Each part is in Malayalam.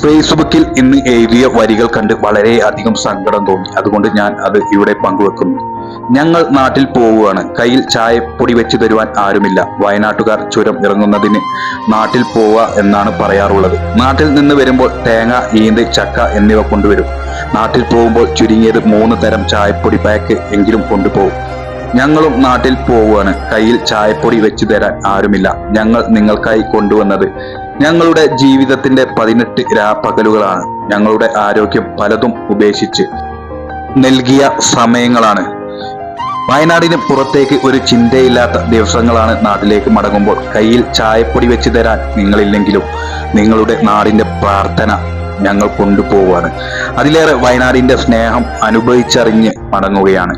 ഫേസ്ബുക്കിൽ ഇന്ന് എഴുതിയ വരികൾ കണ്ട് വളരെ അധികം സങ്കടം തോന്നി. അതുകൊണ്ട് ഞാൻ അത് ഇവിടെ പങ്കുവെക്കുന്നു. ഞങ്ങൾ നാട്ടിൽ പോവുകയാണ്. കയ്യിൽ ചായപ്പൊടി വെച്ച് തരുവാൻ ആരുമില്ല. വയനാട്ടുകാർ ചുരം ഇറങ്ങുന്നതിന് നാട്ടിൽ പോവുക എന്നാണ് പറയാറുള്ളത്. നാട്ടിൽ നിന്ന് വരുമ്പോൾ തേങ്ങ ഈന്ത് ചക്ക എന്നിവ കൊണ്ടുവരും. നാട്ടിൽ പോകുമ്പോൾ ചുരുങ്ങിയത് മൂന്ന് തരം ചായപ്പൊടി പാക്ക് എങ്കിലും കൊണ്ടുപോകും. ഞങ്ങളും നാട്ടിൽ പോവുകയാണ്. കയ്യിൽ ചായപ്പൊടി വെച്ച് തരാൻ ആരുമില്ല. ഞങ്ങൾ നിങ്ങൾക്കായി കൊണ്ടുവന്നത് ഞങ്ങളുടെ ജീവിതത്തിന്റെ പതിനെട്ട് രാപ്പകലുകളാണ് ഞങ്ങളുടെ ആരോഗ്യം പലതും ഉപേക്ഷിച്ച് നൽകിയ സമയങ്ങളാണ്. വയനാടിന് പുറത്തേക്ക് ഒരു ചിന്തയില്ലാത്ത ദിവസങ്ങളാണ് നാട്ടിലേക്ക് മടങ്ങുമ്പോൾ കയ്യിൽ ചായപ്പൊടി വെച്ച് തരാൻ നിങ്ങളില്ലെങ്കിലും നിങ്ങളുടെ നാടിന്റെ പ്രാർത്ഥന ഞങ്ങൾ കൊണ്ടുപോവുകയാണ്. അതിലേറെ വയനാടിന്റെ സ്നേഹം അനുഭവിച്ചറിഞ്ഞ് മടങ്ങുകയാണ്.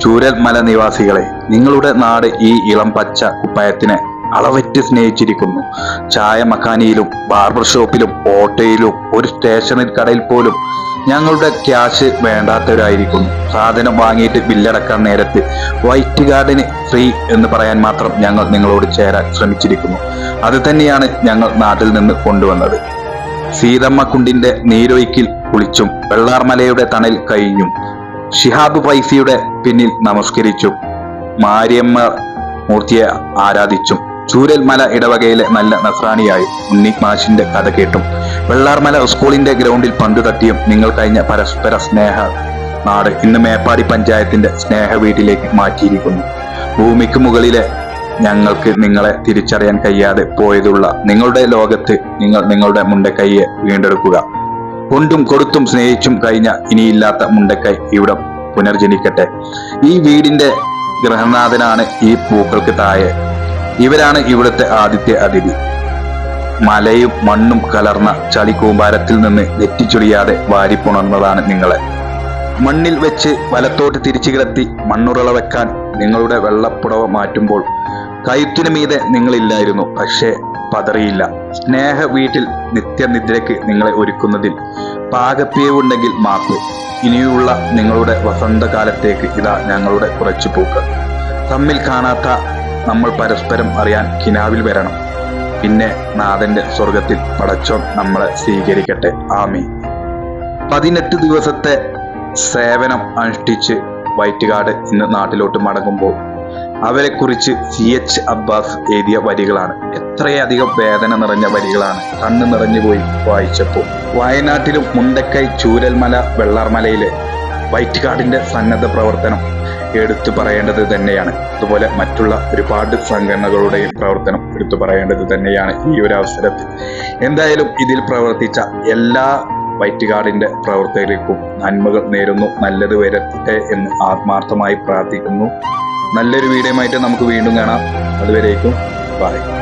ചൂരൽ മല നിവാസികളെ നിങ്ങളുടെ നാട് ഈ ഇളം പച്ച കുപ്പായത്തിനെ അളവറ്റ് സ്നേഹിച്ചിരിക്കുന്നു. ചായ മക്കാനിയിലും ബാർബർ ഷോപ്പിലും ഓട്ടോയിലും ഒരു സ്റ്റേഷനറി കടയിൽ പോലും ഞങ്ങളുടെ ക്യാഷ് വേണ്ടാത്തവരായിരിക്കുന്നു. സാധനം വാങ്ങിയിട്ട് ബില്ലടക്കാൻ നേരത്ത് വൈറ്റ് ഗാർഡിന് ഫ്രീ എന്ന് പറയാൻ മാത്രം ഞങ്ങൾ നിങ്ങളോട് ചേരാൻ ശ്രമിച്ചിരിക്കുന്നു. അത് തന്നെയാണ് ഞങ്ങൾ നാട്ടിൽ നിന്ന് കൊണ്ടുവന്നത്. സീതമ്മ കുണ്ടിന്റെ നീരൊയ്ക്കിൽ കുളിച്ചും വെള്ളാർമലയുടെ തണൽ കഴിഞ്ഞും ഷിഹാബ് പൈസിയുടെ പിന്നിൽ നമസ്കരിച്ചും മാരിയമ്മ മൂർത്തിയെ ആരാധിച്ചും ചൂരൽമല ഇടവകയിലെ നല്ല നസ്രാണിയായി ഉണ്ണി മാഷിന്റെ കഥ കേട്ടും. വെള്ളാർമല സ്കൂളിന്റെ ഗ്രൗണ്ടിൽ പന്ത് തട്ടിയും നിങ്ങൾ കഴിഞ്ഞ പരസ്പര സ്നേഹ നാട് ഇന്ന് മേപ്പാടി പഞ്ചായത്തിന്റെ സ്നേഹ വീട്ടിലേക്ക് മാറ്റിയിരിക്കുന്നു. ഭൂമിക്ക് മുകളിലെ ഞങ്ങൾക്ക് നിങ്ങളെ തിരിച്ചറിയാൻ കഴിയാതെ പോയതുള്ള നിങ്ങളുടെ ലോകത്ത് നിങ്ങൾ നിങ്ങളുടെ മുണ്ടക്കൈയെ വീണ്ടെടുക്കുക. കൊണ്ടും കൊടുത്തും സ്നേഹിച്ചും കഴിഞ്ഞ ഇനിയില്ലാത്ത മുണ്ടക്കൈ ഇവിടെ പുനർജനിക്കട്ടെ. ഈ വീടിന്റെ ഗൃഹനാഥനാണ് ഈ പൂക്കൾക്ക് താഴെ ഇവരാണ് ഇവിടുത്തെ ആദ്യത്തെ അതിഥി. മലയും മണ്ണും കലർന്ന ചളി കൂമ്പാരത്തിൽ നിന്ന് നെറ്റിച്ചൊളിയാതെ വാരിപ്പുണർന്നതാണ് നിങ്ങളെ. മണ്ണിൽ വെച്ച് വലത്തോട്ട് തിരിച്ചു കിടത്തി മണ്ണുറള വെക്കാൻ നിങ്ങളുടെ വെള്ളപ്പുടവ മാറ്റുമ്പോൾ കഴുത്തിനു മീതെ നിങ്ങളില്ലായിരുന്നു പക്ഷേ പതറിയില്ല. സ്നേഹ വീട്ടിൽ നിത്യനിദ്രയ്ക്ക് നിങ്ങളെ ഒരുക്കുന്നതിൽ പാകപ്പിയവുണ്ടെങ്കിൽ മാപ്പ്. ഇനിയുള്ള നിങ്ങളുടെ വസന്തകാലത്തേക്ക് ഇതാ ഞങ്ങളുടെ കുറച്ചു പൂക്കൾ തമ്മിൽ കാണാത്ത നമ്മൾ പരസ്പരം അറിയാൻ കിനാവിൽ വരണം. പിന്നെ നാഥന്റെ സ്വർഗത്തിൽ പടച്ചോൻ നമ്മളെ സ്വീകരിക്കട്ടെ. ആമി പതിനെട്ട് ദിവസത്തെ സേവനം അനുഷ്ഠിച്ച് വൈറ്റുകാട് ഇന്ന് നാട്ടിലോട്ട് മടങ്ങുമ്പോൾ അവരെ കുറിച്ച് സി എച്ച് അബ്ബാസ് എഴുതിയ വരികളാണ്. എത്രയധികം വേദന നിറഞ്ഞ വരികളാണ്. കണ്ണ് നിറഞ്ഞു പോയി വായിച്ചപ്പോൾ. വയനാട്ടിലും മുണ്ടക്കൈ ചൂരൽമല വെള്ളാർമലയിലെ വൈറ്റുകാടിന്റെ സന്നദ്ധ പ്രവർത്തനം. എടുത്തു പറയേണ്ടത് തന്നെയാണ്. അതുപോലെ മറ്റുള്ള ഒരുപാട് സംഘടനകളുടെയും പ്രവർത്തനം എടുത്തു പറയേണ്ടത് തന്നെയാണ് ഈ ഒരു അവസരത്തിൽ. എന്തായാലും ഇതിൽ പ്രവർത്തിച്ച എല്ലാ വൈറ്റ് കാർഡിന്റെ പ്രവർത്തകർക്കും നന്മകൾ നേരുന്നു. നല്ലത് വരട്ടെ എന്ന് ആത്മാർത്ഥമായി പ്രാർത്ഥിക്കുന്നു. നല്ലൊരു വീഡിയോയുമായിട്ട് നമുക്ക് വീണ്ടും കാണാം. അതുവരേക്കും ബൈ.